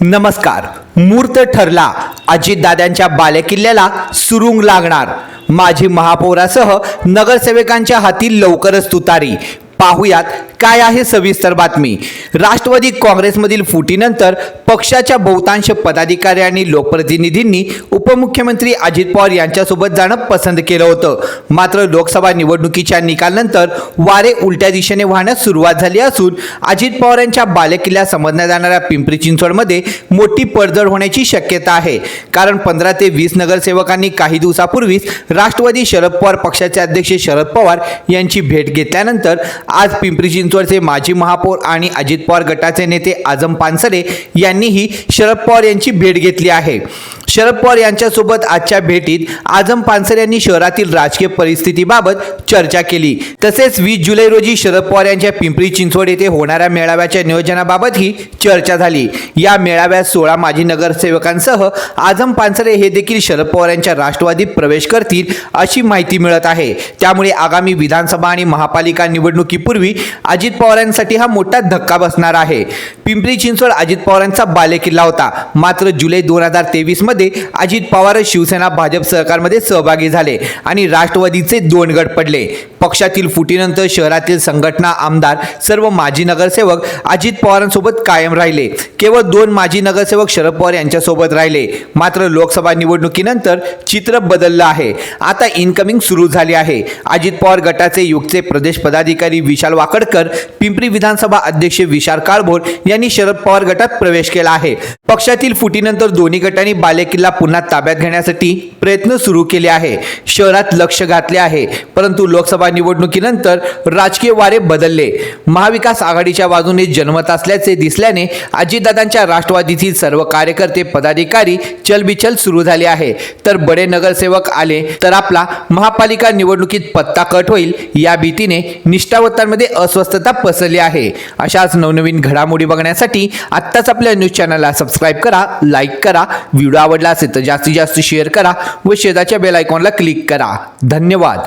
नमस्कार. मूर्त ठरला. अजितदादांच्या बालेकिल्ल्याला सुरुंग लागणार. माजी महापौरासह नगरसेवकांच्या हाती लवकरच तुतारी. पाहुयात काय आहे सविस्तर बातमी. राष्ट्रवादी काँग्रेसमधील फुटीनंतर पक्षाच्या बहुतांश पदाधिकारी आणि लोकप्रतिनिधींनी उपमुख्यमंत्री अजित पवार यांच्यासोबत जाणं पसंत केलं होतं. मात्र लोकसभा निवडणुकीच्या निकालानंतर वारे उलट्या दिशेने वाहण्यास सुरुवात झाली असून अजित पवार यांच्या बालेकिल्ल्या समजल्या जाणाऱ्या पिंपरी चिंचवडमध्ये मोठी पडझड होण्याची शक्यता आहे. कारण पंधरा ते वीस नगरसेवकांनी काही दिवसापूर्वीच राष्ट्रवादी शरद पवार पक्षाचे अध्यक्ष शरद पवार यांची भेट घेतल्यानंतर आज पिंपरी चिंचवडचे माजी महापौर आणि अजित पवार गटाचे नेते आजम पानसरे यांनीही शरद पवार यांची भेट घेतली आहे. शरद पवार यांच्यासोबत आजच्या भेटीत आझम पानसर यांनी शहरातील राजकीय परिस्थितीबाबत चर्चा केली. तसेच वीस जुलै रोजी शरद पवार यांच्या पिंपरी चिंचवड येथे होणाऱ्या मेळाव्याच्या नियोजनाबाबतही चर्चा झाली. या मेळाव्यात सोळा माजी नगरसेवकांसह आझम पानसरे हे देखील शरद पवार यांच्या राष्ट्रवादीत प्रवेश करतील अशी माहिती मिळत आहे. त्यामुळे आगामी विधानसभा आणि महापालिका निवडणुकीपूर्वी अजित पवारांसाठी हा मोठा धक्का बसणार आहे. पिंपरी चिंचवड अजित पवारांचा बालेकिल्ला होता. मात्र जुलै दोन हजार तेवीस मध्ये अजित पवार शिवसेना भाजप सरकारमध्ये सहभागी झाले आणि राष्ट्रवादीचे दोन गट पडले. पक्षातील फुटीनंतर शहरातील संघटना आमदार सर्व माजी नगरसेवक अजित पवारांसोबत कायम राहिले. केवळ दोन माजी नगरसेवक शरद पवार यांच्यासोबत राहिले. मात्र लोकसभा निवडणुकीनंतर चित्र बदललं आहे. आता इनकमिंग सुरू झाली आहे. अजित पवार गटाचे युगचे प्रदेश पदाधिकारी विशाल वाकडकर पिंपरी विधानसभा अध्यक्ष विशाल काळभोर यांनी शरद पवार गटात प्रवेश केला आहे. पक्षातील फुटीनंतर दोन्ही गटांनी बाले किल्ला पुन्हा ताब्यात घेण्यासाठी प्रयत्न सुरू केले आहे. शहरात लक्ष घातले आहे. परंतु लोकसभा निवडणुकीनंतर राजकीय वारे बदलले. महाविकास आघाडीच्या बाजूने जनमत असल्याचे दिसल्याने अजितदादांच्या राष्ट्रवादीतील सर्व कार्यकर्ते पदाधिकारी चलबिचल सुरू झाले आहे. तर बडे नगरसेवक आले तर आपला महापालिका निवडणुकीत पत्ता कट होईल या भीतीने निष्ठावंतांमध्ये अस्वस्थता पसरली आहे. अशाच नवनवीन घडामोडी बघण्यासाठी आत्ताच आपल्या न्यूज चॅनलला सबस्क्राईब करा लाईक करा व्हिडिओ आवडला असेल तर जास्तीत जास्त शेअर करा व शेजारच्या बेल आयकॉनला क्लिक करा. धन्यवाद.